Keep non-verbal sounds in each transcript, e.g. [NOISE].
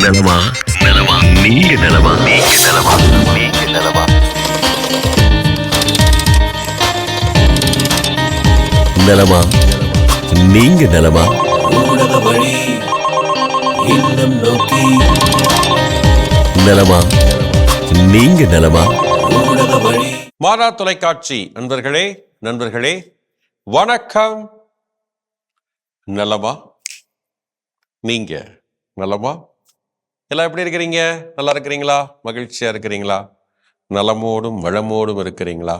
நலமா நீங்க நலமா நீங்க நீங்க நீங்க நோக்கி நலமா? நீங்க நலமா? மாதா தொலைக்காட்சி நண்பர்களே நண்பர்களே வணக்கம். நலமா? நீங்க நலமா? எல்லாம் எப்படி இருக்கிறீங்க? நல்லா இருக்கிறீங்களா? மகிழ்ச்சியா இருக்கிறீங்களா? நலமோடும் வளமோடும் இருக்கிறீங்களா?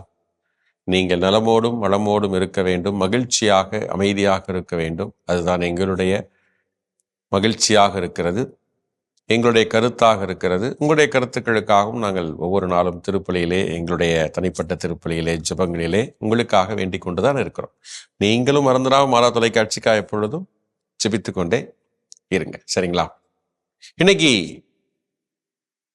நீங்கள் நலமோடும் வளமோடும் இருக்க வேண்டும் மகிழ்ச்சியாக அமைதியாக இருக்க வேண்டும். அதுதான் எங்களுடைய மகிழ்ச்சியாக இருக்கிறது. எங்களுடைய கருத்தாக இருக்கிறது. உங்களுடைய கருத்துக்களுக்காகவும் நாங்கள் ஒவ்வொரு நாளும் திருப்பலியிலே எங்களுடைய தனிப்பட்ட திருப்பலியிலே ஜெபங்களிலே உங்களுக்காக வேண்டிக் கொண்டுதான் இருக்கிறோம். நீங்களும் மறந்துடாம மாறா தொலைக்காட்சிக்காக எப்பொழுதும் ஜபித்து கொண்டே இருங்க. சரிங்களா? இன்னைக்கு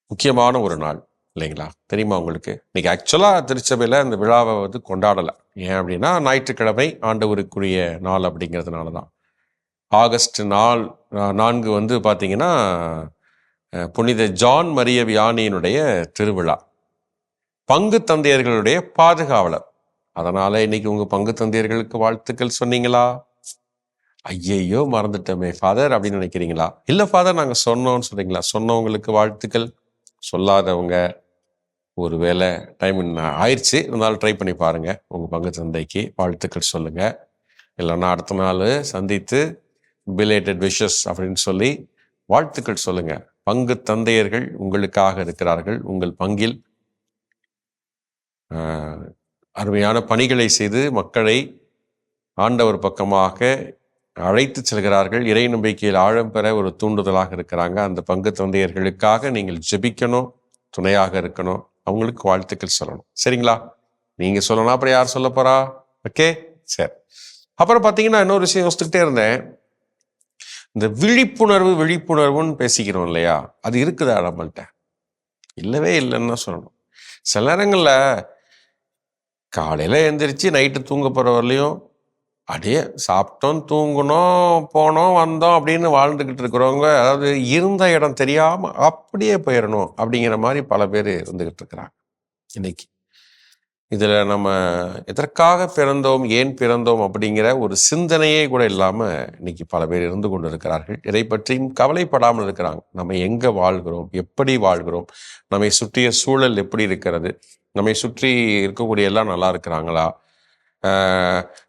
முக்கியமான ஒரு நாள் இல்லைங்களா? தெரியுமா உங்களுக்கு? இன்னைக்கு ஆக்சுவலாக திருச்சபையில் இந்த விழாவை வந்து கொண்டாடலை. ஏன் அப்படின்னா ஞாயிற்றுக்கிழமை ஆண்டவருக்குரிய நாள் அப்படிங்கிறதுனால தான் ஆகஸ்ட் நாள் நான்கு வந்து பார்த்தீங்கன்னா புனித ஜான் மரிய வியானியினுடைய திருவிழா. பங்கு தந்தையர்களுடைய பாதுகாவலர். அதனால் இன்னைக்கு உங்கள் பங்கு தந்தையர்களுக்கு வாழ்த்துக்கள் சொன்னீங்களா? ஐயையோ மறந்துட்டோமே ஃபாதர் அப்படின்னு நினைக்கிறீங்களா? இல்லை ஃபாதர் நாங்கள் சொன்னோம்னு சொல்கிறீங்களா சொன்னவங்களுக்கு வாழ்த்துக்கள். சொல்லாதவங்க ஒருவேளை டைம் ஆயிடுச்சு. இருந்தாலும் ட்ரை பண்ணி பாருங்கள் உங்கள் பங்கு தந்தைக்கு வாழ்த்துக்கள் சொல்லுங்கள் இல்லைன்னா அடுத்த நாள் சந்தித்து பிலேட்டட் விஷஸ் அப்படின்னு சொல்லி வாழ்த்துக்கள் சொல்லுங்க. பங்கு தந்தையர்கள் உங்களுக்காக இருக்கிறார்கள். உங்கள் பங்கில் அருமையான பணிகளை செய்து மக்களை ஆண்டவர் பக்கமாக அழைத்து செல்கிறார்கள். இறை நம்பிக்கையில் ஆழம் பெற ஒரு தூண்டுதலாக இருக்கிறாங்க. அந்த பங்கு தந்தையர்களுக்காக நீங்கள் ஜெபிக்கணும் துணையாக இருக்கணும். அவங்களுக்கு வாழ்த்துக்கள் சொல்லணும். சரிங்களா? நீங்க சொல்லணும் அப்புறம் யார் சொல்ல போறா? ஓகே? சரி. அப்புறம் பார்த்தீங்கன்னா இன்னொரு விஷயம் யோசிச்சுக்கிட்டே இருந்தேன். இந்த விழிப்புணர்வு விழிப்புணர்வுன்னு பேசிக்கிறோம் இல்லையா? அது இருக்குதா நம்மள்கிட்ட இல்லவே இல்லைன்னு தான் சொல்லணும். சில நேரங்களில் காலையில் எந்திரிச்சு நைட்டு தூங்க போகிற வரலையும் அப்படியே சாப்பிட்டோம் தூங்கினோம் போனோம் வந்தோம் அப்படின்னு வாழ்ந்துக்கிட்டு இருக்கிறவங்க அதாவது இருந்த இடம் தெரியாமல் அப்படியே போயிடணும் அப்படிங்கிற மாதிரி பல பேர் இருந்துக்கிட்டு இருக்கிறாங்க இன்னைக்கு. இதில் நம்ம எதற்காக பிறந்தோம் ஏன் பிறந்தோம் அப்படிங்கிற ஒரு சிந்தனையே கூட இல்லாமல் இன்னைக்கு பல பேர் இருந்து கொண்டு இருக்கிறார்கள் இதை பற்றியும் கவலைப்படாமல் இருக்கிறாங்க. நம்ம எங்கே வாழ்கிறோம்? எப்படி வாழ்கிறோம்? நம்மை சுற்றிய சூழல் எப்படி இருக்கிறது? நம்மை சுற்றி இருக்கக்கூடிய எல்லாம் நல்லா இருக்கிறாங்களா?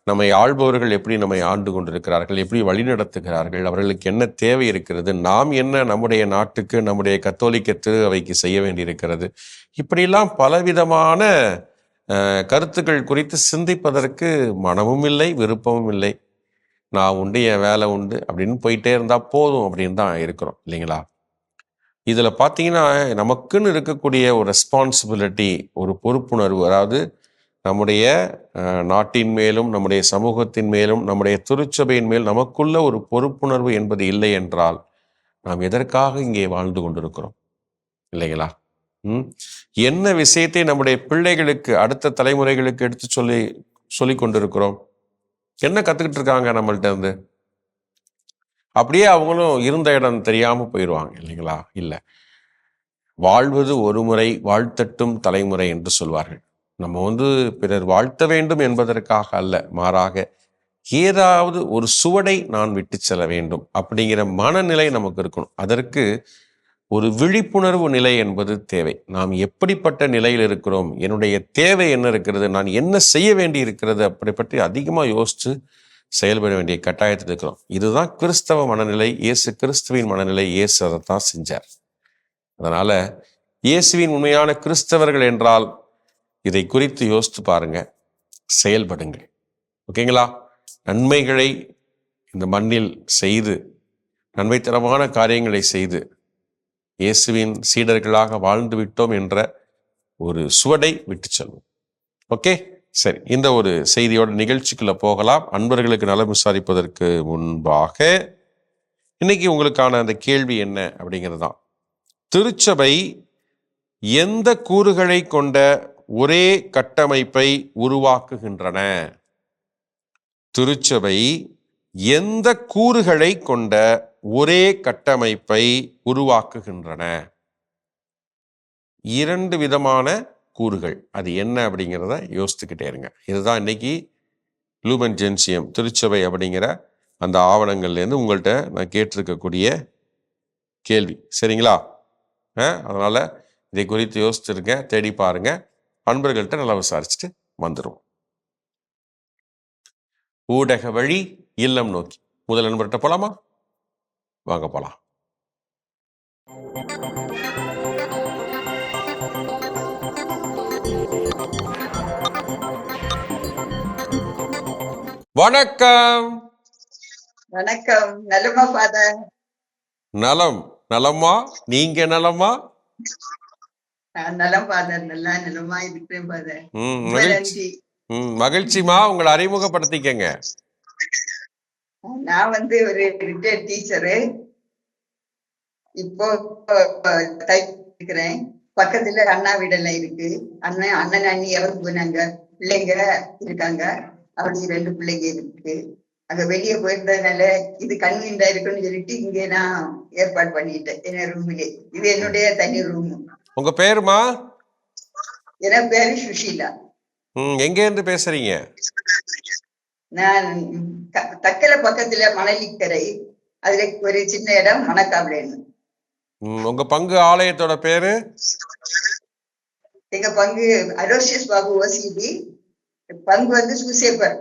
நம்மை ஆள்பவர்கள் எப்படி நம்மை ஆண்டு கொண்டிருக்கிறார்கள்? எப்படி வழிநடத்துகிறார்கள்? அவர்களுக்கு என்ன தேவை இருக்கிறது? நாம் என்ன நம்முடைய நாட்டுக்கு நம்முடைய கத்தோலிக்க திரு அவைக்கு செய்ய வேண்டியிருக்கிறது? இப்படியெல்லாம் பலவிதமான கருத்துக்கள் குறித்து சிந்திப்பதற்கு மனமும் இல்லை விருப்பமும் இல்லை. நான் உண்டு என் வேலை உண்டு அப்படின்னு போயிட்டே இருந்தால் போதும் அப்படின்னு தான் இருக்கிறோம் இல்லைங்களா? இதில் பார்த்தீங்கன்னா நமக்குன்னு இருக்கக்கூடிய ஒரு ரெஸ்பான்சிபிலிட்டி ஒரு பொறுப்புணர்வு அதாவது நம்முடைய நாட்டின் மேலும் நம்முடைய சமூகத்தின் மேலும் நம்முடைய திருச்சபையின் மேல் நமக்குள்ள ஒரு பொறுப்புணர்வு என்பது இல்லை என்றால் நாம் எதற்காக இங்கே வாழ்ந்து கொண்டிருக்கிறோம் இல்லைங்களா? என்ன விஷயத்தை நம்முடைய பிள்ளைகளுக்கு அடுத்த தலைமுறைகளுக்கு எடுத்து சொல்லி சொல்லி கொண்டிருக்கிறோம்? என்ன கத்துக்கிட்டு இருக்காங்க நம்மள்ட்ட இருந்து? அப்படியே அவங்களும் இருந்த இடம் தெரியாம போயிடுவாங்க இல்லைங்களா? இல்லை. வாழ்வது ஒரு முறை வாழ்த்தட்டும் தலைமுறை என்று சொல்வார்கள். நம்ம வந்து பிறர் வாழ்த்த வேண்டும் என்பதற்காக அல்ல மாறாக ஏதாவது ஒரு சுவடை நான் விட்டு செல்ல வேண்டும் அப்படிங்கிற மனநிலை நமக்கு இருக்கணும். அதற்கு ஒரு விழிப்புணர்வு நிலை என்பது தேவை. நாம் எப்படிப்பட்ட நிலையில் இருக்கிறோம்? என்னுடைய தேவை என்ன இருக்கிறது? நான் என்ன செய்ய வேண்டி இருக்கிறது? அப்படி பற்றி அதிகமாக யோசித்து செயல்பட வேண்டிய கட்டாயத்தில் இருக்கிறோம். இதுதான் கிறிஸ்தவ மனநிலை. இயேசு கிறிஸ்துவின் மனநிலை. இயேசு அதை தான் செஞ்சார். அதனால் இயேசுவின் உண்மையான கிறிஸ்தவர்கள் என்றால் இதை குறித்து யோசித்து பாருங்க. செயல்படுங்கள். ஓகேங்களா? நன்மைகளை இந்த மண்ணில் செய்து நன்மைத்தரமான காரியங்களை செய்து இயேசுவின் சீடர்களாக வாழ்ந்து விட்டோம் என்ற ஒரு சுவடை விட்டு செல்வோம். ஓகே? சரி இந்த ஒரு செய்தியோட நிகழ்ச்சிக்குள்ள போகலாம். அன்பர்களுக்கு நலம் விசாரிப்பதற்கு முன்பாக இன்னைக்கு உங்களுக்கான அந்த கேள்வி என்ன அப்படிங்கிறது தான். திருச்சபை எந்த கூறுகளை கொண்ட ஒரே கட்டமைப்பை உருவாக்குகின்றன? திருச்சபை எந்த கூறுகளை கொண்ட ஒரே கட்டமைப்பை உருவாக்குகின்றன. இரண்டு விதமான கூறுகள். அது என்ன அப்படிங்கிறத யோசித்துக்கிட்டே இருங்க. இதுதான் இன்னைக்கு லூமன் ஜென்சியம் திருச்சபை அப்படிங்கிற அந்த ஆவணங்கள்லேருந்து உங்கள்கிட்ட நான் கேட்டிருக்கக்கூடிய கேள்வி. சரிங்களா? ஆ அதனால் இதை குறித்து யோசிச்சிருங்க தேடி பாருங்க. அன்பர்கள்ட்ட நல்லா விசாரிச்சுட்டு வந்துடுவோம் ஊடக வழி இல்லம் நோக்கி. முதல் நண்பர்கிட்ட போலாமா? வாங்க போலாம். வணக்கம். வணக்கம். நலமா ஃபாதர் நலம். நலமா? நீங்க நலமா? நலம் ஃபாதர் நல்லா நலமா இருக்கிறேன் ஃபாதர் மகிழ்ச்சி. மகிழ்ச்சிமா உங்களை அறிமுகப்படுத்திக்கங்க. நான் வந்து ஒரு ரிட்டையர்ட் டீச்சரு இப்போ டைப் இருக்கிறேன் பக்கத்துல அண்ணா வீடெல்லாம் இருக்கு. அண்ணன் அண்ணன் அண்ணி எவரு போனாங்க? பிள்ளைங்க இருக்காங்க. அவளுக்கு ரெண்டு பிள்ளைங்க இருக்கு. அங்க வெளியே போயிருந்ததுனால இது கன்வீனியா இருக்குன்னு சொல்லிட்டு இங்கே நான் ஏற்பாடு பண்ணிட்டேன். என் ரூமிலே இது என்னுடைய தனி ரூம் உங்க பேருமா? என் பேரு சுஷீலா. எங்க இருந்து பேசுறீங்க? நான் தக்கலை பக்கத்துல மணலிக்கரை அதுல ஒரு சின்ன இடம் மணக்காவிலேன்னு உங்க பங்கு ஆலயத்தோட பேரு? எங்க பங்கு அரோசியஸ் பாபு ஓசிபி பங்கு வந்து சூசேப்பர்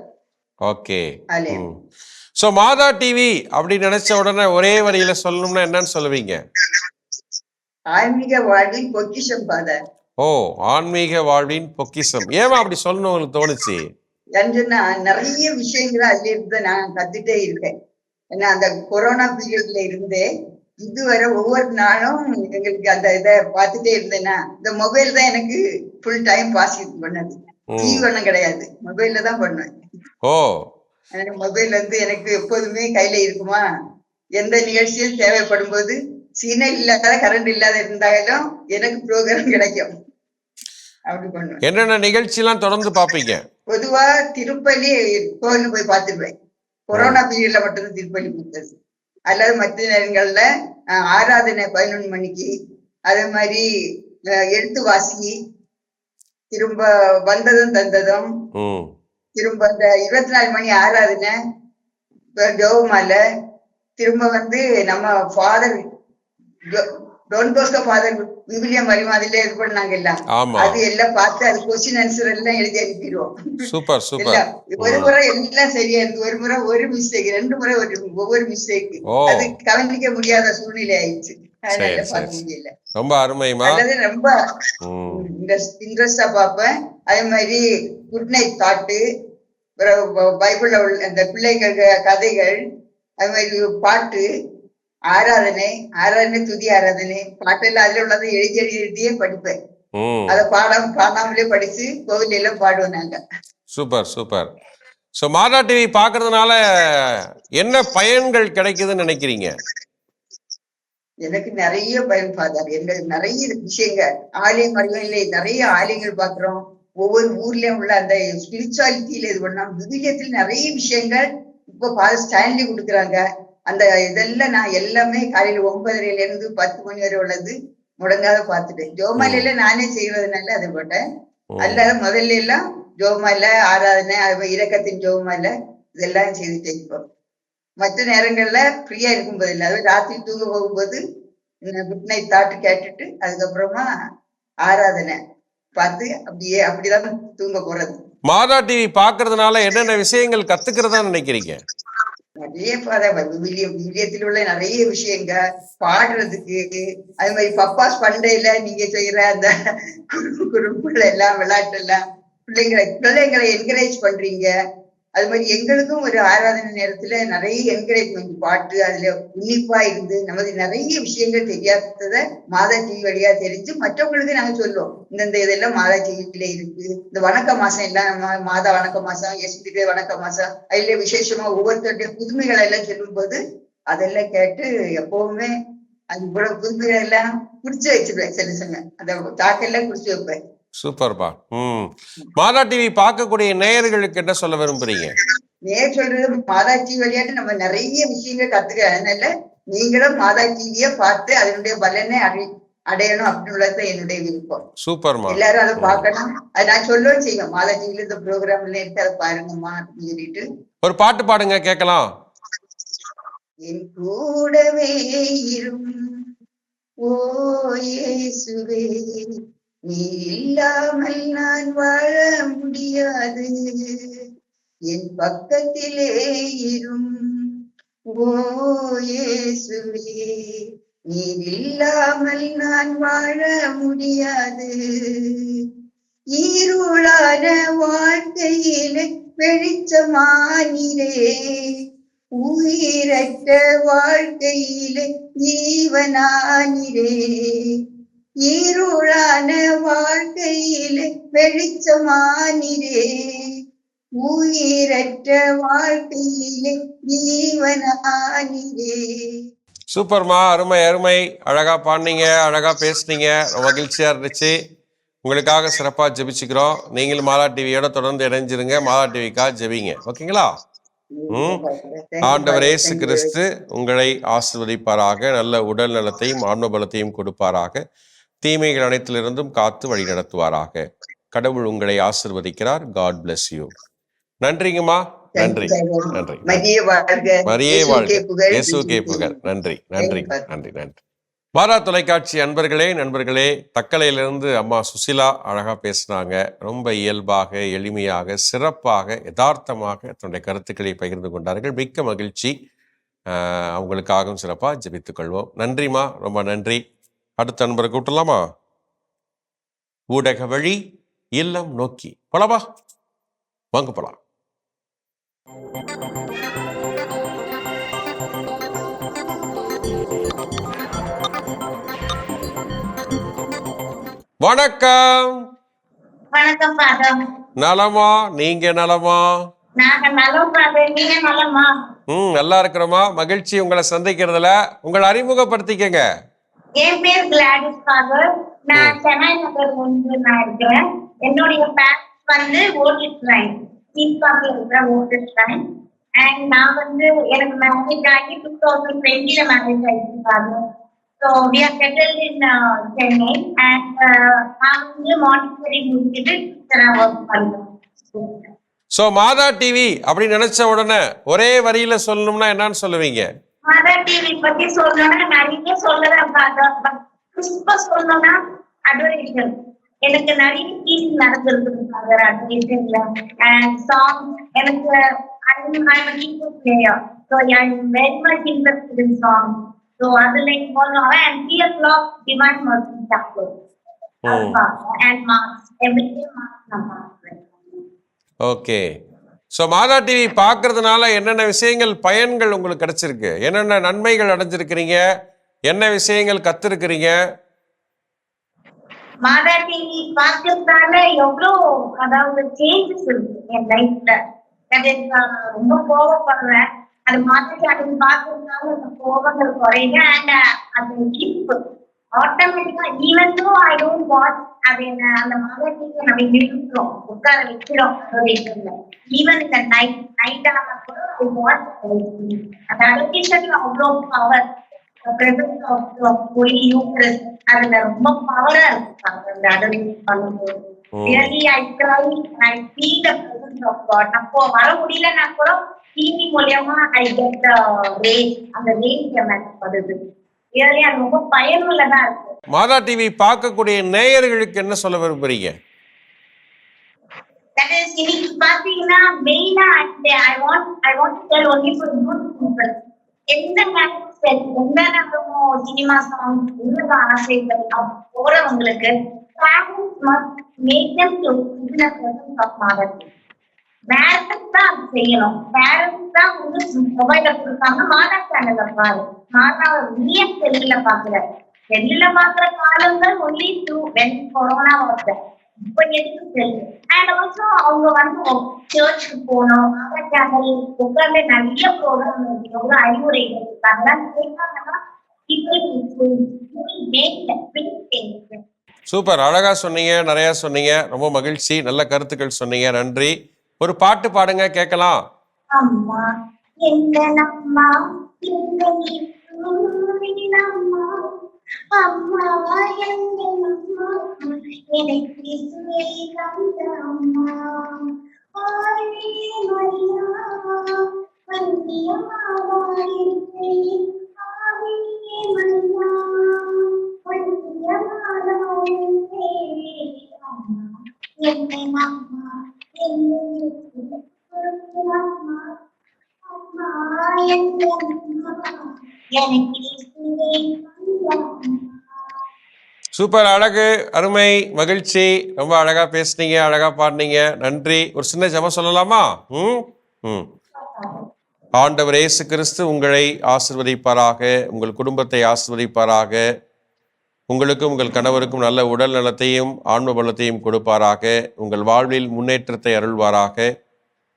ஓகே. ஸோ மாதா டிவி அப்படின்னு நினைச்ச உடனே ஒரே வரியில சொல்லணும்னா என்னன்னு சொல்லுவீங்க? ஆன்மீக வாழ்வின் பொக்கிஷம் பாதர் ஓ ஆன்மீக வாழ்வின் பொக்கிஷம். ஏமா அப்படி சொல்லணும் உங்களுக்கு தோணுச்சு? ஏன்னா நிறைய விஷயங்களை அதுல இருந்து நான் கத்துட்டே இருக்கேன். ஏன்னா அந்த கொரோனா பீரியட்ல இருந்தே இதுவரை ஒவ்வொரு நாளும் எங்களுக்கு அந்த இதை பார்த்துட்டே இருந்தேன்னா இந்த மொபைல் தான் எனக்கு ஃபுல் டைம் பாஸ் பண்ணது. ம். டிவி ஒண்ணும் கிடையாது. மொபைல்ல தான் பண்ணுவேன். ஓ. மொபைல் வந்து எனக்கு எப்போதுமே கையில இருக்குமா? எந்த நிகழ்ச்சியும் தேவைப்படும் போது சிக்னல் இல்லாத கரண்ட் இல்லாத இருந்தாலும் எனக்கு ப்ரோக்ராம் கிடைக்கும். அப்படி பண்ணுவேன். என்னென்ன நிகழ்ச்சிலாம் தொடர்ந்து பார்ப்பீங்க? பொதுவா திருப்பலி கோவில் போய் பார்த்துருவேன். கொரோனா பீரியட்ல மட்டும்தான் திருப்பலி கொடுத்தது அல்லது மற்ற நேரங்கள்ல ஆராதனை பதினொன்று மணிக்கு அதே மாதிரி எழுத்து வாசி திரும்ப வந்ததும் தந்ததும் திரும்ப இந்த இருபத்தி நாலு மணி ஆராதனை ஜோமால திரும்ப வந்து நம்ம ஃபாதர் டோன் போஸ்கோ ஃபாதர் விவிலியம் வரையும் அதுல இது பண்ணாங்க எல்லாம் அது எல்லாம் பார்த்து அது கொஸ்டின் ஆன்சர் எல்லாம் எழுதி அனுப்பிடுவோம். சூப்பர் சூப்பர் ஒரு முறை எல்லாம் சரியா இருந்து ஒரு முறை ஒரு மிஸ்டேக் ரெண்டு முறை ஒரு ஒவ்வொரு மிஸ்டேக் அது கவனிக்க முடியாத சூழ்நிலை ஆயிடுச்சு. ரொம்ப அருமைமா ரொம்ப இன்ட்ரெஸ்டா பார்ப்பேன். அதே மாதிரி குட் நைட் தாட்டு பைபிள்ல உள்ள அந்த பிள்ளைகள் கதைகள் அது மாதிரி பாட்டு ஆராதனை ஆராதனை துதி ஆராதனை பாட்டெல்லாம் அதுல உள்ளதை எழுதி எழுதி எழுதியே படிப்பேன். அதை பாடாம பாடாமலே படிச்சு கோவில் எல்லாம் பாடுவோம் நாங்க. Super super. So Matha TV பார்க்கறதுனால என்ன பயன்கள் கிடைக்குதுன்னு நினைக்கிறீங்க? எனக்கு நிறைய பயம் ஃபாதர் எங்களுக்கு நிறைய விஷயங்கள். ஆலயம் அறிவியலே நிறைய ஆலயங்கள் பாக்குறோம் ஒவ்வொரு ஊர்லயும் உள்ள அந்த ஸ்பிரிச்சுவாலிட்டியில இது பண்ணோம் விவிலியத்தில் நிறைய விஷயங்கள் இப்போ ஸ்டான்லி கொடுக்குறாங்க. அந்த இதெல்லாம் நான் எல்லாமே காலையில ஒன்பதரைல இருந்து பத்து மணி வரை உள்ளது. முடங்காத பார்த்துட்டேன். ஜோமாலையில நானே செய்வதனால அதை போட்டேன். அல்லாத முதல்ல எல்லாம் ஜோமால ஆராதனை அது மாதிரி இரக்கத்தின் ஜோமால இதெல்லாம் செய்துட்டேன் இப்போ. மற்ற நேரங்கள்ல ஃப்ரீயா இருக்கும்போது இல்லை. அது ராத்திரி தூங்க போகும்போது குட் நைட் தாட்டு கேட்டுட்டு அதுக்கப்புறமா ஆராதனை பார்த்து அப்படியே அப்படிதான் தூங்க போறது. மாதா டிவி பார்க்கறதுனால என்னென்ன விஷயங்கள் கத்துக்கிறதா நினைக்கிறீங்க? நிறைய பாதை விவிலியம் விவிலியத்தில் உள்ள நிறைய விஷயங்க பாடுறதுக்கு அது மாதிரி பப்பாஸ் பண்டையில நீங்க செய்யற அந்த குறும்புகள் எல்லாம் விளையாட்டு எல்லாம் பிள்ளைங்களை பிள்ளைங்களை என்கரேஜ் பண்றீங்க. அது மாதிரி எங்களுக்கும் ஒரு ஆராதனை நேரத்துல நிறைய என்கரேஜ்மெண்ட் பாட்டு அதுல உன்னிப்பா இருந்து நமது நிறைய விஷயங்கள் தெரியாததை மாதா டிவி வழியா தெரிஞ்சு மற்றவங்களுக்கு நாங்க சொல்லுவோம். இந்தந்த இதெல்லாம் மாதா டிவியில இருக்கு. இந்த வணக்க மாசம் எல்லாம் நம்ம மாதா வணக்க மாசம் எஸ்பிபி வணக்க மாசம் அதுல விசேஷமா ஒவ்வொருத்தருடைய புதுமைகளை எல்லாம் சொல்லும் போது அதெல்லாம் கேட்டு எப்பவுமே அது இவ்வளவு புதுமைகள் எல்லாம் குடிச்சு வச்சிருவேன் சில சமயம். அந்த தாக்கெல்லாம் குடிச்சு வைப்பேன். சூப்பர்ப்பா ம். மாதா டிவி பார்க்கக்கூடிய நேயர்களுக்கு என்ன சொல்ல விரும்புறீங்க? நேர் சொல்றது மாதா டிவி விளையாட்டு நம்ம நிறைய விஷயங்கள் கத்துக்க. அதனால நீங்களும் மாதா டிவிய பார்த்து அதனுடைய பலனை அடை அடையணும் அப்படின்றதுதான் என்னுடைய விருப்பம். சூப்பர்மா. எல்லாரும் அதை பார்க்கணும். அது நான் சொல்லவும் செய்வேன். மாதா டிவில இந்த ப்ரோக்ராம்ல எடுத்து அதை பாருங்கம்மா அப்படின்னு சொல்லிட்டு. ஒரு பாட்டு பாடுங்க கேட்கலாம். என் கூடவே இரும். ஓ இயேசுவே. நீ இல்லாமல் நான் வாழ முடியாது. என் பக்கத்திலே இரும். ஓ இயேசுவே நீ இல்லாமல் நான் வாழ முடியாது. ஈருளான வாழ்க்கையிலே வெளிச்சமானிரே உயிரற்ற வாழ்க்கையிலே ஜீவனானிரே. இருளான வாழ்க்கையிலே வெளிச்சமானிரே. உயிரற்ற வாழ்க்கையிலே ஜீவனானிரே சூப்பர்மா அருமை அருமை. அழகா பாடினீங்க அழகா பேசுனீங்க. மகிழ்ச்சியா இருந்துச்சு. உங்களுக்காக சிறப்பா ஜெபிச்சுக்கிறோம். நீங்களும் மாலா டிவியோட தொடர்ந்து இணைஞ்சிருங்க. மாலா டிவிக்காக ஜெபிங்க. ஓகேங்களா? ம். ஆண்டவர் இயேசு கிறிஸ்து உங்களை ஆசிர்வதிப்பாராக. நல்ல உடல் நலத்தையும் ஆன்மபலத்தையும் கொடுப்பாராக. தீமைகள் அனைத்திலிருந்தும் காத்து வழி நடத்துவாராக. கடவுள் உங்களை ஆசிர்வதிக்கிறார். காட் bless யூ நன்றிங்கம்மா. நன்றி. நன்றி. மரியே வாழ்க. புகழ், நன்றி. நன்றி. நன்றி. நன்றி. மாறா தொலைக்காட்சி அன்பர்களே நண்பர்களே தக்கலையிலிருந்து அம்மா சுசிலா அழகா பேசினாங்க. ரொம்ப இயல்பாக எளிமையாக சிறப்பாக யதார்த்தமாக தன்னுடைய கருத்துக்களை பகிர்ந்து கொண்டார்கள். மிக்க மகிழ்ச்சி. ஆஹ் அவங்களுக்காகவும் சிறப்பாக ஜெபித்துக் கொள்வோம். நன்றிம்மா. ரொம்ப நன்றி. அடுத்த நண்பரை கூட்டலாமா ஊடக வழி இல்லம் நோக்கி. போலாமா? வாங்க போலாம். வணக்கம். வணக்கம் நலமா? நீங்க நலமா? ம் நல்லா இருக்கிறோமா? மகிழ்ச்சி உங்களை சந்திக்கிறதுல. உங்களை அறிமுகப்படுத்திக்கங்க. என் பேர் கிளாடிஸ் ஃபாதர் நான் சென்னை நகர் ஒன்று நான் இருக்கிறேன். என்னுடைய பேரண்ட்ஸ் வந்து ஓட்டிஸ் லைன் சீப்பாக்கில் இருக்கிற ஓட்டிஸ் லைன் அண்ட் நான் வந்து எனக்கு மேரேஜ் ஆகி டூ தௌசண்ட் டுவெண்ட்டில மேரேஜ் ஆயிடுச்சு father so we are settle in Chennai and நான் வந்து மானிட்டரி முடிச்சுட்டு ஒர்க் பண்ணுறேன் சோ மாதா டிவி அப்படின்னு நினைச்ச உடனே ஒரே வரியில சொல்லணும்னா என்னன்னு சொல்லுவீங்க? மதர் டிவி பத்தி சொல்லணும்னா நிறைய சொல்லலாம் பார்த்தோம் புஷ்ப சொல்லணும்னா அட்வர்டைஸ்மெண்ட் எனக்கு நிறைய டிவி நடந்திருக்கு ஃபாதர் அட்வர்டைஸ்மெண்ட்ல அண்ட் சாங் எனக்கு ஓகே ஸோ மாதா டிவி பார்க்கறதுனால என்னென்ன விஷயங்கள் பயன்கள் உங்களுக்கு கிடைச்சிருக்கு? என்னென்ன நன்மைகள் அடைஞ்சிருக்கிறீங்க? என்ன விஷயங்கள் கத்துருக்கிறீங்க? மாதா டிவி பார்க்கறதுனால எவ்வளோ அதாவது சேஞ்சஸ் இருக்கு என் லைஃப்ல ரொம்ப கோவப்படுறேன். அது மாதிரி அது பார்க்கறதுனால அந்த கோபங்கள் குறையுது அண்ட் uh, அது கீப் ஆட்டோமேட்டிக்கா even though I don't watch அது என்ன அந்த டிவி நம்ம நிறுத்துறோம் உட்கார வைக்கிறோம் ஈவன் இந்த நைட் நைட் ஆனா கூட ஐ வாட்ச் அந்த அலோகேஷன்ல அவ்வளோ பவர் பிரசன்ஸ் ஆஃப் ஒளி யூட்ரஸ் அதுல ரொம்ப பவரா இருக்கு அந்த அடல்ட் பண்ணும்போது. Really I try I feel the presence of God அப்போ வர முடியலன்னா கூட டிவி மூலியமா ஐ கெட் ரே அந்த ரேஞ்ச் எனக்கு வருது ரியலி அது ரொம்ப பயனுள்ளதா இருக்கு. மாதா டிவி பார்க்கக்கூடிய நேயர்களுக்கு என்ன சொல்ல விரும்புறீங்க? தட் இஸ் இன்னைக்கு பாத்தீங்கன்னா மெயினா I want I want to tell only for good people எந்த மேனேஜ் எந்த நேரமோ சினிமா சாங் உலக ஆசைகள் போறவங்களுக்கு parents must make them to presence of mother parents தான் அது செய்யணும். பேரண்ட்ஸ் தான் வந்து மொபைல கொடுப்பாங்க. மாதா சேனல பாரு. மாதா வெளிய செல்லுல பாக்குற. செல்லுல பாக்குற காலங்கள் only to when corona was இப்ப எதுக்கு செல்லு அண்ட் ஆல்சோ அவங்க வந்து சர்ச்சுக்கு போகணும். மாதா சேனல் உட்கார்ந்து நிறைய ப்ரோக்ராம் இருக்கு. எவ்வளவு அறிவுரைகள் கேட்டாங்கன்னா சூப்பர் அழகா சொன்னீங்க. நிறைய சொன்னீங்க. ரொம்ப மகிழ்ச்சி. நல்ல கருத்துக்கள் சொன்னீங்க. நன்றி. ஒரு பாட்டு பாடுங்க கேட்கலாம். என்னை அம்மா சூப்பர் அழகு அருமை மகிழ்ச்சி. ரொம்ப அழகா பேசுனீங்க அழகா பாடினீங்க. நன்றி. ஒரு சின்ன ஜெபம் சொல்லலாமா? ம்? ம். ஆண்டவர் இயேசு கிறிஸ்து உங்களை ஆசிர்வதிப்பாராக உங்கள் குடும்பத்தை ஆசிர்வதிப்பாராக. உங்களுக்கும் உங்கள் கணவருக்கும் நல்ல உடல் நலத்தையும் ஆன்ம பலத்தையும் கொடுப்பாராக. உங்கள் வாழ்வில் முன்னேற்றத்தை அருள்வாராக.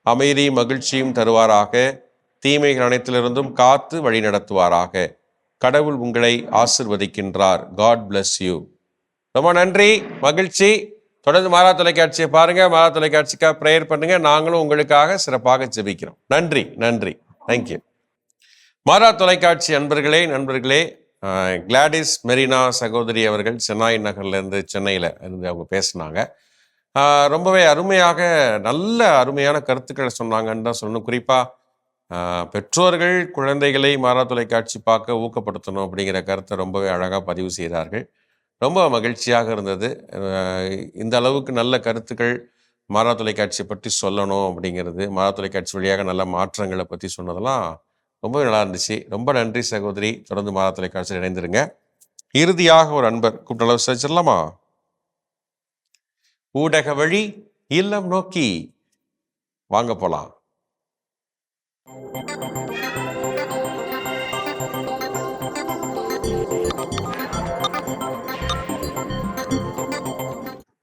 அமைதி மகிழ்ச்சியும் தருவாராக. தீமைகள் அனைத்திலிருந்தும் காத்து வழி நடத்துவாராக. கடவுள் உங்களை ஆசிர்வதிக்கின்றார். காட் பிளஸ் யூ ரொம்ப நன்றி. மகிழ்ச்சி. தொடர்ந்து மாறா தொலைக்காட்சியை பாருங்க. மாறா தொலைக்காட்சிக்காக ப்ரேயர் பண்ணுங்க. நாங்களும் உங்களுக்காக சிறப்பாக ஜெபிக்கிறோம். நன்றி நன்றி. தேங்க்யூ மாறா தொலைக்காட்சி அன்பர்களே நண்பர்களே கிளாடிஸ் மெரினா சகோதரி அவர்கள் சென்னை நகர்லேருந்து சென்னையில் இருந்து அவங்க பேசினாங்க. ரொம்பவே அருமையாக நல்ல அருமையான கருத்துக்களை சொன்னாங்கன்னு தான் சொல்லணும். குறிப்பாக பெற்றோர்கள் குழந்தைகளை மாறா தொலைக்காட்சி பார்க்க ஊக்கப்படுத்தணும் அப்படிங்கிற கருத்தை ரொம்பவே அழகாக பதிவு செய்தார்கள். ரொம்ப மகிழ்ச்சியாக இருந்தது. இந்த அளவுக்கு நல்ல கருத்துக்கள் மாறா தொலைக்காட்சியை பற்றி சொல்லணும் அப்படிங்கிறது மாறா தொலைக்காட்சி வழியாக நல்ல மாற்றங்களை பற்றி சொன்னதெல்லாம் ரொம்ப நல்லா இருந்துச்சு. ரொம்ப நன்றி சகோதரி. தொடர்ந்து மாறா தொலைக்காட்சியில் இணைந்திருங்க. இறுதியாக ஒரு அன்பர் கூப்பிட்டு அளவு வச்சிடலாமா ஊடக வழி இல்லம் நோக்கி. வாங்க போலாம்.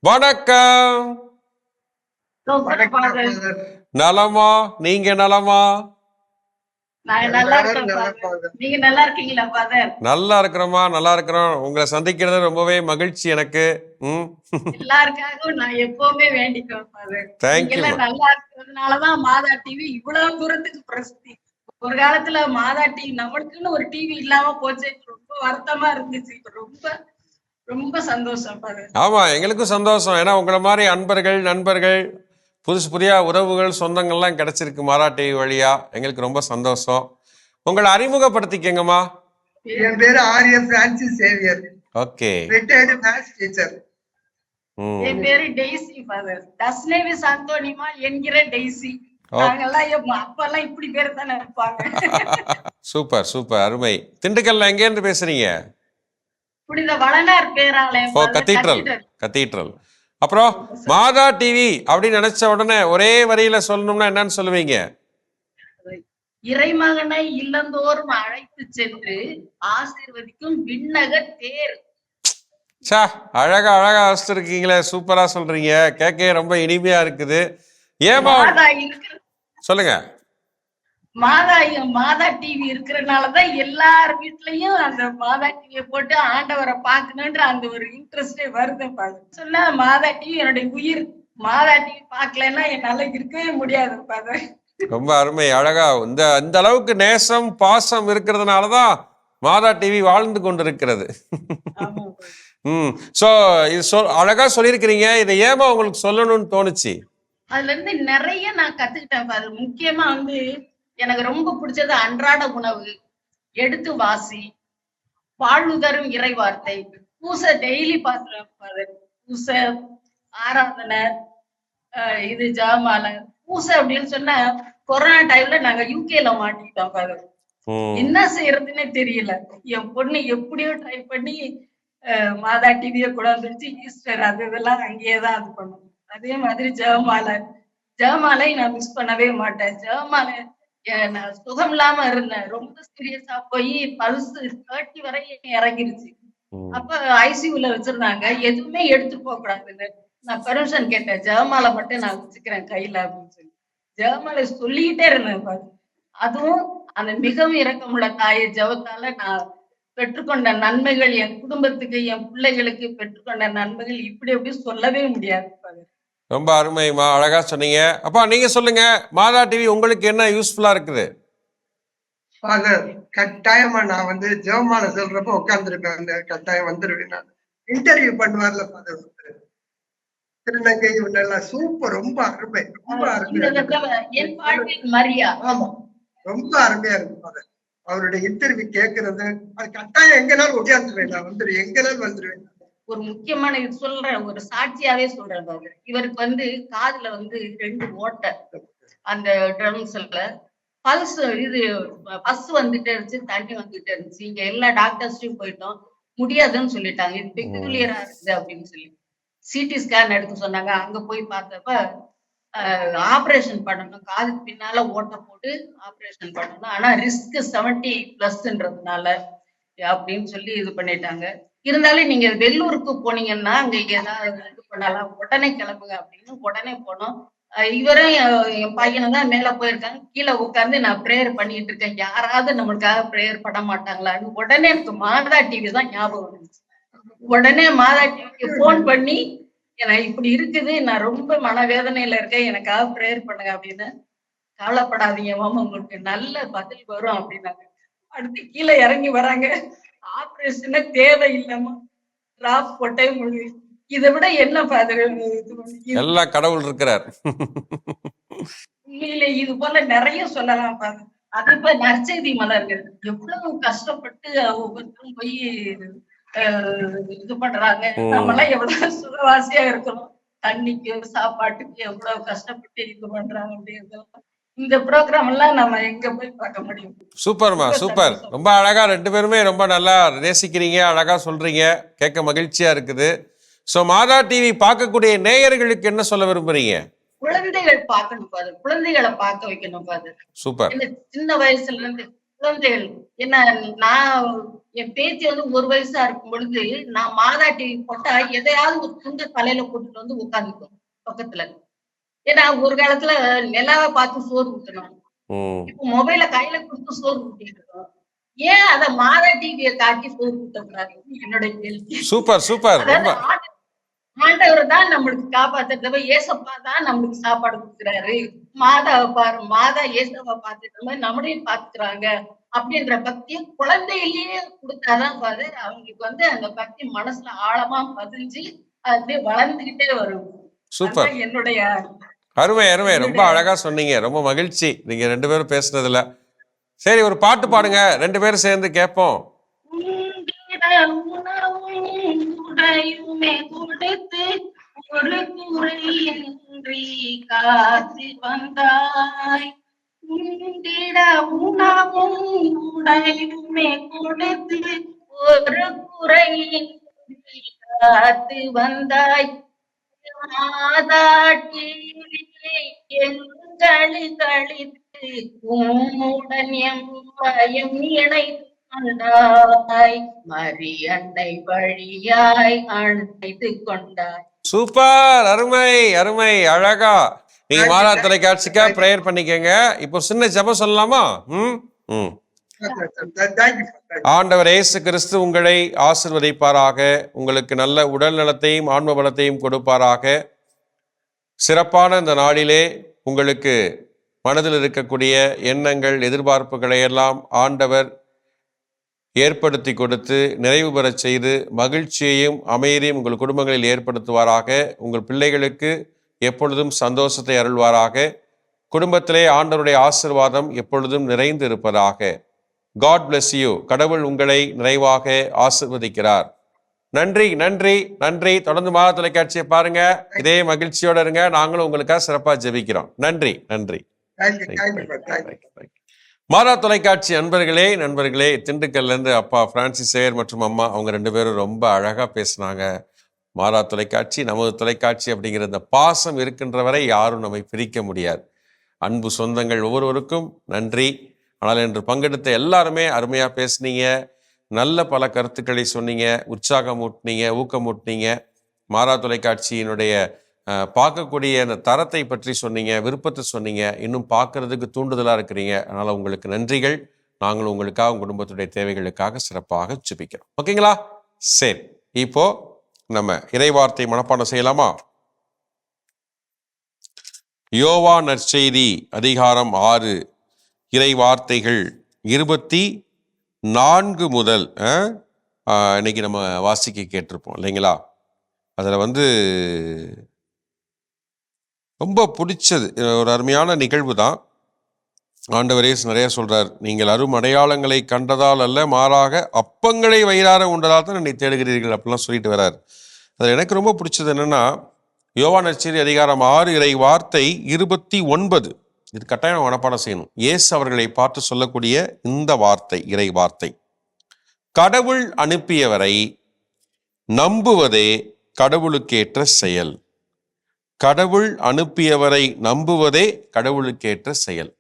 வணக்கம். நலமா? நீங்க நலமா? நல்லா இருக்கேன் father. நீங்க நல்லா இருக்கீங்களா ஃபாதர் நல்லா இருக்கிறோமா நல்லா இருக்கிறோம். உங்களை சந்திக்கிறது ரொம்பவே மகிழ்ச்சி எனக்கு. எல்லாருக்காகவும் நான் எப்பவுமே வேண்டிக்குவேன் ஃபாதர் Thank நீங்க you, எல்லாம் ma. நல்லா இருக்கிறதுனாலதான் மாதா டிவி இவ்வளவு தூரத்துக்கு பிரசித்தி. ஒரு காலத்துல மாதா டிவி நம்மளுக்குன்னு ஒரு டிவி இல்லாம போச்சு. ரொம்ப வருத்தமா இருந்துச்சு. ரொம்ப ரொம்ப சந்தோஷம் ஆமா எங்களுக்கும் சந்தோஷம். ஏன்னா உங்களை மாதிரி அன்பர்கள் நண்பர்கள் புதுசு புதிய உறவுகள் சொந்தங்கள்லாம் கிடைச்சிருக்கு மாராட்டி வழியா. எங்களுக்கு ரொம்ப சந்தோஷம். உங்களை அறிமுகப்படுத்திக்கங்கம்மா. என் பேரு Arya Francis Xavier. Okay. Retired maths teacher என் பேரு டெய்ஸி ஃபாதர் தஸ்னேவி சாந்தோனிமா என்கிற டெய்ஸி. ஓ. நாங்கெல்லாம் எப்~ அப்பெல்லாம் இப்படி பேர் தானே இருப்பாங்க [LAUGHS] சூப்பர் சூப்பர் அருமை. திண்டுக்கல்ல எங்கேருந்து பேசுறீங்க? புனித வளனார் பேராலயம் கத்தீட்ரல். கத்தீட்ரல். அப்புறம் மாதா டிவி அப்படின்னு நினைச்ச உடனே ஒரே வரியில சொல்லணும்னா என்னன்னு சொல்லுவீங்க? இறைமகனை இல்லந்தோறும் அழைத்து சென்று ஆசீர்வதிக்கும் விண்ணக தேர். சா அழகா அழகா வச்சிருக்கீங்களே சூப்பரா சொல்றீங்க. கேட்க ரொம்ப இனிமையா இருக்குது. ஏமா சொல்லுங்க. மாதா மாதா டிவி இருக்கிறனாலதான் எல்லார் வீட்லயும் அந்த மாதா டிவியை போட்டு ஆண்டவரை பார்க்கணுன்ற அந்த ஒரு இன்ட்ரெஸ்டே வருது சொன்னா மாதா டிவி என்னுடைய உயிர். மாதா டிவி பார்க்கலன்னா என்னால இருக்கவே முடியாது பாரு. ரொம்ப அருமை அழகா. இந்த இந்த அளவுக்கு நேசம் பாசம் இருக்கிறதுனாலதான் மாதா டிவி வாழ்ந்து கொண்டிருக்கிறது. ம். ஸோ இது சொல் அழகா சொல்லியிருக்கிறீங்க. இதை ஏமா உங்களுக்கு சொல்லணும்னு தோணுச்சு? அதுல இருந்து நிறைய நான் கத்துக்கிட்டேன் பாரு. முக்கியமா வந்து எனக்கு ரொம்ப பிடிச்சது அன்றாட உணவு. எடுத்து வாசி பாழுதரும் இறை வார்த்தை பூசை டெய்லி பாத்துருவேன் பாரு. பூசை ஆராதனை இது ஜாமால பூசை அப்படின்னு சொன்னா கொரோனா டைம்ல நாங்க யூகேல மாட்டிக்கிட்டோம் பாரு. என்ன செய்யறதுன்னே தெரியல. என் பொண்ணு எப்படியோ ட்ரை பண்ணி மாதா டிவிய கொண்டாந்துருச்சு ஈஸ்டர் அது இதெல்லாம் அங்கேயே தான் இது பண்ணும். அதே மாதிரி ஜெபமாலை ஜெபமாலை நான் மிஸ் பண்ணவே மாட்டேன். நான் சுகம் இல்லாம இருந்தேன். ரொம்ப சீரியஸா போய் பல்ஸ் தேர்ட்டி வரை இறங்கிருச்சு. அப்ப ஐசியூல வச்சிருந்தாங்க. எதுவுமே எடுத்துட்டு போக கூடாதுன்னு நான் பெர்மிஷன் கேட்டேன். ஜெபமாலை மட்டும் நான் வச்சுக்கிறேன் கையில அப்படின்னு சொல்லி. ஜெபமாலை சொல்லிக்கிட்டே இருந்தேன் அதுவும் அந்த மிகவும் இரக்கமுள்ள தாயை ஜெபத்தால நான் பெற்றுக்கொண்ட நன்மைகள் என் குடும்பத்துக்கு என் பிள்ளைகளுக்கு பெற்றுக்கொண்ட நன்மைகள் இப்படி அப்படி சொல்லவே முடியாது ரொம்ப அருமைமா அழகா சொன்னீங்க. அப்பா நீங்க சொல்லுங்க மாதா டிவி உங்களுக்கு என்ன யூஸ்ஃபுல்லா இருக்குது? ஃபாதர் கட்டாயமா நான் வந்து ஜெவமால சொல்றப்ப உட்கார்ந்துருப்பேன். அந்த கட்டாயம் வந்துருவேன் நான். இன்டர்வியூ பண்ணுவார்ல ஃபாதர் திருநங்கை இவனெல்லாம் சூப்பர் ரொம்ப அருமை ரொம்ப அருமையா ஆமா ரொம்ப அருமையா இருக்கு ஃபாதர் அவருடைய இன்டர்வியூ கேட்கறது அது கட்டாயம் எங்கனாலும் உட்காந்துருவேன் நான் வந்துருவேன் எங்கனாலும் வந்துருவேன் ஒரு முக்கியமான இது சொல்றேன் ஒரு சாட்சியாவே சொல்றேன் பாரு இவருக்கு வந்து காதுல வந்து ரெண்டு ஓட்டை. அந்த ட்ரம்ஸ்ல பல்ஸ் இது பஸ் வந்துட்டே இருந்துச்சு தண்ணி வந்துட்டே இருந்துச்சு. இங்க எல்லா டாக்டர்ஸ்டையும் போயிட்டோம். முடியாதுன்னு சொல்லிட்டாங்க. இது பெக்குலியரா இருக்குது அப்படின்னு சொல்லி. சிடி ஸ்கேன் எடுக்க சொன்னாங்க. அங்க போய் பார்த்தப்ப ஆபரேஷன் பண்ணணும். காதுக்கு பின்னால ஓட்ட போட்டு ஆபரேஷன் பண்ணணும். ஆனா ரிஸ்க் செவன்டி பிளஸ்ன்றதுனால அப்படின்னு சொல்லி இது பண்ணிட்டாங்க. இருந்தாலும் நீங்க வெள்ளூருக்கு போனீங்கன்னா அங்க ஏதாவது இது பண்ணலாம். உடனே கிளம்புங்க அப்படின்னு உடனே போனோம். இவரும் என் பையனும் தான் மேல போயிருக்காங்க. கீழே உட்கார்ந்து நான் ப்ரேயர் பண்ணிட்டு இருக்கேன். யாராவது நம்மளுக்காக ப்ரேயர் பண்ண மாட்டாங்களான்னு உடனே எனக்கு மாதா டிவி தான் ஞாபகம் வந்துச்சு. உடனே மாதா டிவிக்கு போன் பண்ணி எனக்கு இப்படி இருக்குது. நான் ரொம்ப மனவேதனையில இருக்கேன். எனக்காக ப்ரேயர் பண்ணுங்க அப்படின்னு கவலைப்படாதீங்க மாமா. உங்களுக்கு நல்ல பதில் வரும் அப்படின்னாங்க. அடுத்து கீழே இறங்கி வராங்க. ஆபரேஷனே தேவையில்லைம்மா டிராப் போட்டே முடியும் இதை விட என்ன ஃபாதர் எல்லாம் கடவுள் இருக்கிறார். உண்மையிலே இது போல நிறைய சொல்லலாம் ஃபாதர் அது இப்ப நற்செய்தி மலர்கள். எவ்வளவு கஷ்டப்பட்டு ஒவ்வொருத்தரும் போய் இது பண்றாங்க. நம்ம எல்லாம் எவ்வளவு சுகவாசியா இருக்கிறோம். தண்ணிக்கு சாப்பாட்டுக்கு எவ்வளவு கஷ்டப்பட்டு இது பண்றாங்க அப்படிங்கிறது இந்த ப்ரோக்ராம் எல்லாம் நம்ம எங்க போய் பார்க்க முடியும்? சூப்பர்மா சூப்பர். ரொம்ப அழகா ரெண்டு பேருமே ரொம்ப நல்லா நேசிக்கிறீங்க அழகா சொல்றீங்க கேட்க மகிழ்ச்சியா இருக்குது. ஸோ மாதா டிவி பார்க்கக்கூடிய நேயர்களுக்கு என்ன சொல்ல விரும்புறீங்க? குழந்தைகள் பார்க்கணும் பாரு குழந்தைகளை பார்க்க வைக்கணும் பாரு. சூப்பர். சின்ன வயசுல இருந்து குழந்தைகள் என்ன நான் என் பேத்தி வந்து ஒரு வயசா இருக்கும் பொழுது நான் மாதா டிவி போட்டா எதையாவது ஒரு துண்டு தலையில போட்டுட்டு வந்து உட்காந்துக்கும் பக்கத்துல. ஏன்னா ஒரு காலத்துல நிலாவை பார்த்து சோறு ஊத்தணும். ம் இப்போ மொபைல கையில கொடுத்து சோறு ஊட்டிட்டு இருக்கோம். ஏன் அத மாதா டிவியை காட்டி சோறு ஊட்டக்கூடாது என்னுடைய கேள்வி. Super super. ஆண்டவர் தான் நம்மளுக்கு காப்பாத்துறத ஏசப்பா தான் நம்மளுக்கு சாப்பாடு கொடுக்குறாரு. மாதாவை பாரு மாதா ஏசப்பா மாதிரி நம்மளையும் பாத்துக்கிறாங்க அப்படின்ற பக்தியை குழந்தையிலேயே கொடுத்தாதான் பாரு அவங்களுக்கு வந்து அந்த பக்தி மனசுல ஆழமா பதிஞ்சு அது வளர்ந்துகிட்டே வரும். சூப்பர். என்னுடைய அருமை அருமை. ரொம்ப அழகா சொன்னீங்க. ரொம்ப மகிழ்ச்சி. நீங்க ரெண்டு பேரும் பேசுனதுல. சரி ஒரு பாட்டு பாடுங்க. ரெண்டு பேரும் சேர்ந்து கேட்போம். உண்டிட உணவும் உடையுமே கொடுத்து ஒரு குறையின்றி காத்து வந்தாய். உண்டிட உணவும் உடையுமே கொடுத்து ஒரு குறையின்றி காத்து வந்தாய். மாதாட்டிலே எங்களை கழித்து உம்முடன் எம்மையும் இணைத்து கொண்டாய். மரியன்னை வழியாய் அழைத்து கொண்டாய். சூப்பர் அருமை அருமை அழகா. நீங்க மாதா தொலைக்காட்சிக்கா ப்ரேயர் பண்ணிக்கங்க. இப்போ சின்ன ஜெபம் சொல்லலாமா? ம்? ம். ஆண்டவர் இயேசு கிறிஸ்து உங்களை ஆசிர்வதிப்பாராக. உங்களுக்கு நல்ல உடல் நலத்தையும் ஆன்ம பலத்தையும் கொடுப்பாராக. சிறப்பான இந்த நாளிலே உங்களுக்கு மனதில் இருக்கக்கூடிய எண்ணங்கள் எதிர்பார்ப்புகளை எல்லாம் ஆண்டவர் ஏற்படுத்தி கொடுத்து நிறைவு பெறச் செய்து மகிழ்ச்சியையும் அமைதியும் உங்கள் குடும்பங்களில் ஏற்படுத்துவாராக. உங்கள் பிள்ளைகளுக்கு எப்பொழுதும் சந்தோஷத்தை அருள்வாராக. குடும்பத்திலே ஆண்டவருடைய ஆசிர்வாதம் எப்பொழுதும் நிறைந்து இருப்பதாக காட் bless யூ கடவுள் உங்களை நிறைவாக ஆசிர்வதிக்கிறார். நன்றி நன்றி நன்றி. தொடர்ந்து மாத தொலைக்காட்சியை பாருங்க. இதே மகிழ்ச்சியோட இருங்க. நாங்களும் உங்களுக்காக சிறப்பாக ஜெபிக்கிறோம். நன்றி நன்றி. மாதா தொலைக்காட்சி அன்பர்களே நண்பர்களே திண்டுக்கல்ல இருந்து அப்பா பிரான்சிஸ் சேகர் மற்றும் அம்மா அவங்க ரெண்டு பேரும் ரொம்ப அழகா பேசுனாங்க. மாதா தொலைக்காட்சி நமது தொலைக்காட்சி அப்படிங்கிற இந்த பாசம் இருக்கின்ற வரை யாரும் நம்மை பிரிக்க முடியாது. அன்பு சொந்தங்கள் ஒவ்வொருவருக்கும் நன்றி. ஆனால் இன்று பங்கெடுத்த எல்லாருமே அருமையாக பேசுனீங்க. நல்ல பல கருத்துக்களை சொன்னீங்க. உற்சாகம் ஊட்டினீங்க ஊக்கமூட்டினீங்க மாறா தொலைக்காட்சியினுடைய பார்க்கக்கூடிய அந்த தரத்தை பற்றி சொன்னீங்க விருப்பத்தை சொன்னீங்க. இன்னும் பார்க்கறதுக்கு தூண்டுதலாக இருக்கிறீங்க. அதனால் உங்களுக்கு நன்றிகள். நாங்கள் உங்களுக்காக உங்கள் குடும்பத்துடைய தேவைகளுக்காக சிறப்பாக சுபிக்கிறோம் ஓகேங்களா? சரி. இப்போ நம்ம இறைவார்த்தை மனப்பாடம் செய்யலாமா? யோவா நற்செய்தி அதிகாரம் ஆறு. இறை வார்த்தைகள் இருபத்தி நான்கு முதல் இன்னைக்கு நம்ம வாசிக்க கேட்டிருப்போம் இல்லைங்களா? அதில் வந்து ரொம்ப பிடிச்சது ஒரு அருமையான நிகழ்வு தான். ஆண்டவர் இயேசு நிறைய சொல்றார் நீங்கள் அரும் அடையாளங்களை கண்டதால் அல்ல மாறாக அப்பங்களை வயிறார உண்டதால் தான் என்னை தேடுகிறீர்கள் அப்படிலாம் சொல்லிட்டு வர்றார் அதில் எனக்கு ரொம்ப பிடிச்சது என்னன்னா யோவா நற்செய்தி அதிகாரம் ஆறு இறை வார்த்தை இருபத்தி ஒன்பது. இது கட்டாயம் மனப்பாடம் செய்யணும். இயேசு அவர்களை பார்த்து சொல்லக்கூடிய இந்த வார்த்தை இறை வார்த்தை. கடவுள் அனுப்பியவரை நம்புவதே கடவுளுக்கேற்ற செயல். கடவுள் அனுப்பியவரை நம்புவதே கடவுளுக்கேற்ற செயல்.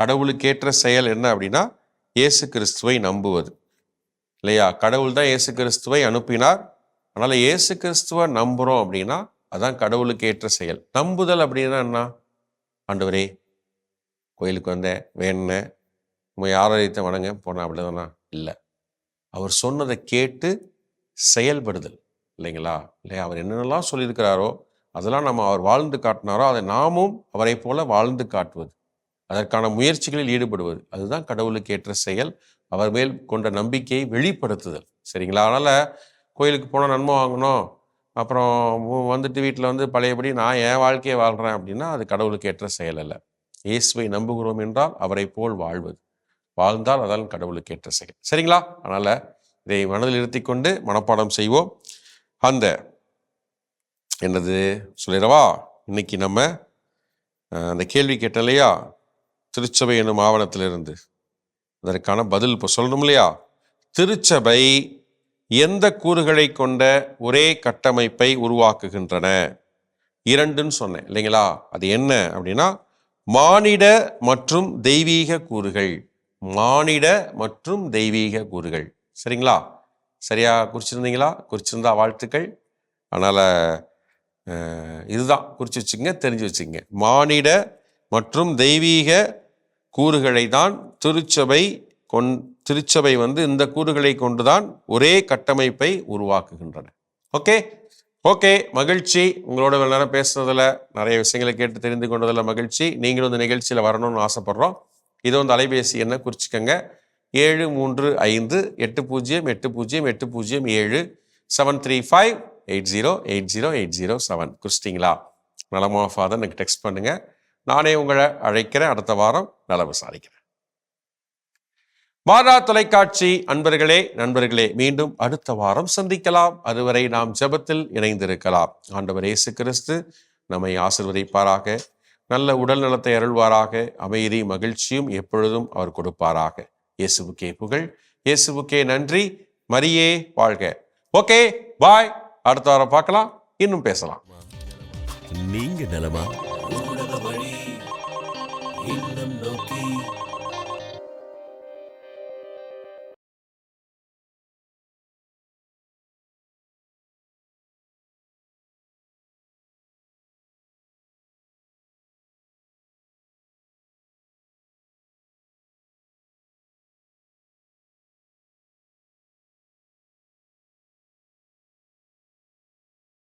கடவுளுக்கேற்ற செயல் என்ன அப்படின்னா இயேசு கிறிஸ்துவை நம்புவது. இல்லையா? கடவுள் தான் இயேசு கிறிஸ்துவை அனுப்பினார். அதனால் இயேசு கிறிஸ்துவை நம்புறோம் அப்படின்னா அதான் கடவுளுக்கு ஏற்ற செயல். நம்புதல் அப்படின்னா என்ன? ஆண்டவரே கோயிலுக்கு வந்தேன் வேணுனேன் உண்மை ஆராய்த்த வணங்க. போனேன் அப்படிதானா? இல்லை. அவர் சொன்னதை கேட்டு செயல்படுதல் இல்லைங்களா? இல்லையா? அவர் என்னென்னலாம் சொல்லியிருக்கிறாரோ அதெல்லாம் நம்ம அவர் வாழ்ந்து காட்டினாரோ அதை நாமும் அவரை போல வாழ்ந்து காட்டுவது அதற்கான முயற்சிகளில் ஈடுபடுவது அதுதான் கடவுளுக்கு ஏற்ற செயல். அவர் மேல் கொண்ட நம்பிக்கையை வெளிப்படுத்துதல். சரிங்களா? அதனால் கோயிலுக்கு போனால் நன்மை வாங்கணும். அப்புறம் வந்துட்டு வீட்டில் வந்து பழையபடி நான் என் வாழ்க்கையை வாழ்கிறேன் அப்படின்னா அது கடவுளுக்கு ஏற்ற செயல் அல்ல. இயேசுவை நம்புகிறோம் என்றால் அவரை போல் வாழ்வது. வாழ்ந்தால் அதான் கடவுளுக்கு ஏற்ற செயல். சரிங்களா? அதனால் இதை மனதில் இருத்தி கொண்டு மனப்பாடம் செய்வோம். அந்த என்னது சொல்லிடவா? இன்னைக்கு நம்ம அந்த கேள்வி கேட்டோம் இல்லையா? திருச்சபை என்னும் ஆவணத்திலிருந்து. அதற்கான பதில் இப்போ சொல்லணும் இல்லையா? திருச்சபை எந்த கூறுகளை கொண்ட ஒரே கட்டமைப்பை உருவாக்குகின்றன? இரண்டுன்னு சொன்னேன் இல்லைங்களா? அது என்ன அப்படின்னா மானிட மற்றும் தெய்வீக கூறுகள். மானிட மற்றும் தெய்வீக கூறுகள். சரிங்களா? சரியா குறிச்சிருந்தீங்களா? குறிச்சிருந்தா வாழ்த்துக்கள். அதனால் இதுதான். குறித்து வச்சுங்க தெரிஞ்சு வச்சுங்க மானிட மற்றும் தெய்வீக கூறுகளை தான் திருச்சபை கொண் திருச்சபை வந்து இந்த கூறுகளை கொண்டுதான் ஒரே கட்டமைப்பை உருவாக்குகின்றன. ஓகே? ஓகே மகிழ்ச்சி. உங்களோட நேரம் பேசுனதில் நிறைய விஷயங்களை கேட்டு தெரிந்து கொண்டதில் மகிழ்ச்சி. நீங்களும் இந்த நிகழ்ச்சியில் வரணும்னு ஆசைப்பட்றோம். இது வந்து அலைபேசி என்ன குறிச்சிக்கங்க. ஏழு மூன்று ஐந்து எட்டு பூஜ்ஜியம் எட்டு பூஜ்ஜியம் எட்டு பூஜ்ஜியம் ஏழு seven three five eight zero eight zero eight zero seven குறிச்சிட்டிங்களா? நலமா ஃபாதர் எனக்கு டெக்ஸ்ட் பண்ணுங்கள் நானே உங்களை அழைக்கிறேன். அடுத்த வாரம் நல விசாரிக்கிறேன் மாறா தொலைக்காட்சி. அன்பர்களே நண்பர்களே மீண்டும் அடுத்த வாரம் சந்திக்கலாம். அதுவரை நாம் ஜெபத்தில் இணைந்திருக்கலாம். ஆண்டவர் இயேசு கிறிஸ்து நம்மை ஆசிர்வதிப்பாராக. நல்ல உடல் நலத்தை அருள்வாராக. அமைதி மகிழ்ச்சியும் எப்பொழுதும் அவர் கொடுப்பாராக. இயேசுவுக்கே புகழ் இயேசுவுக்கே நன்றி. மரியே வாழ்க. Okay bye. அடுத்த வாரம் பார்க்கலாம். இன்னும் பேசலாம். நீங்க நலமா?